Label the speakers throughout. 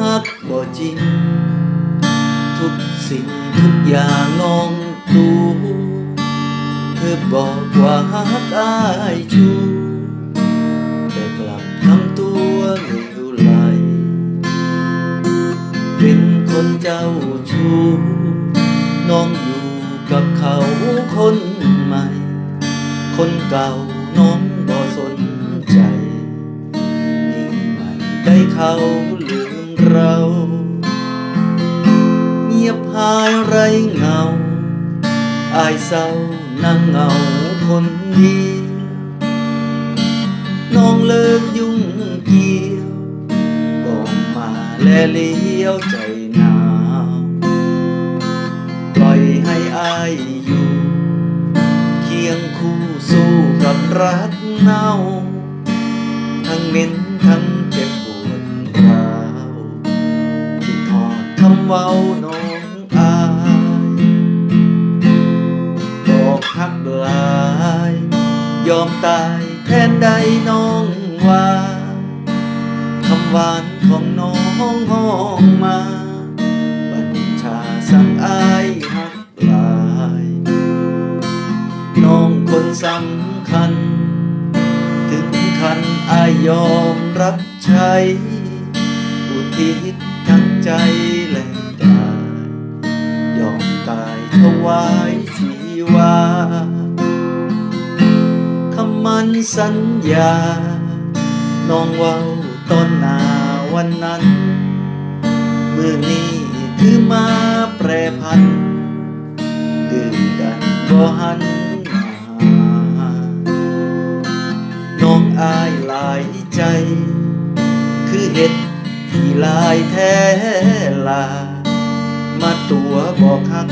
Speaker 1: ฮักบ่จริง ทุกสิ่งทุกอย่างน้องดูเธอบอกว่าฮักอายชูแต่กลับทำตัวเหลวไหลเป็นคนเจ้าชู้น้องอยู่กับเขาคนใหม่ คนเก่าน้องบ่สนใจมีใหม่ได้เขาลื เรา เงียบหายไรเงา อายเศร้านั่งเหงาคนเดียวน้องเลิกยุ่งเกี่ยวบอกมาแลเลี้ยวใจหนาวปล่อยให้อายอยู่ เคียงคู่สู้กับรักเน่า ตายแทนใดน้องว่าคำหวานของน้องห้องมาบัญชาสั่งอายฮักลายน้องคนสำคัญ ถึงคันอายยอมรับใช้อุทิศทั้งใจและกายยอมตายถวายชี สัญญา น้องเว้าตอนหนาวันนั้น มือนี้คือมาแปรพันดื่มกันบ่หันมาน้องอายหลายใจ คือเห็ดที่ลายแท้ลา มาตัวบอกฮัก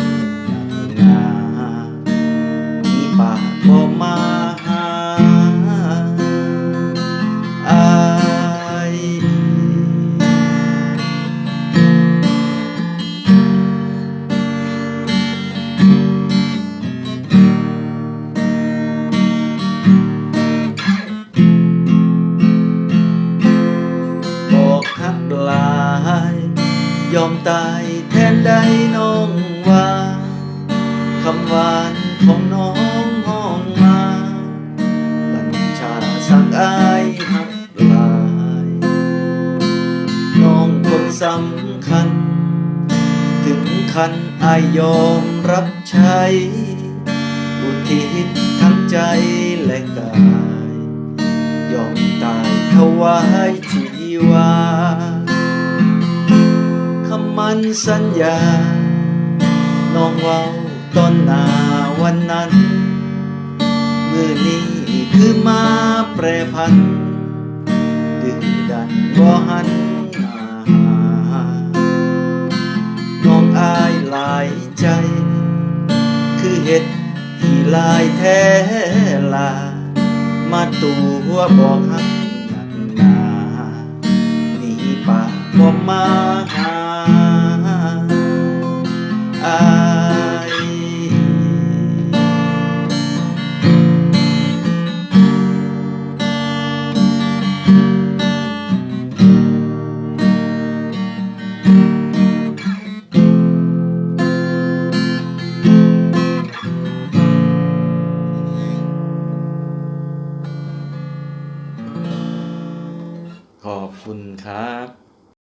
Speaker 1: แทนได้น้องว่าคำหวานของน้องห้องมาบัญชาสั่งอายฮักลาย น้องคนสำคัญ ถึงคันอายยอมรับใช้ อุทิศทั้งใจและกาย ยอมตายถวายชีวา มันสัญญา น้องเว้าตอนหนาวันนั้น มือนี้คือมาแปรพัน ดึงดันบ่หันมาน้องอายหลายใจ คือเห็ดที่ลายแท้ลา มาตูหัวบอกฮักหนักหนาหนีป่าบ่มาหา คุณครับ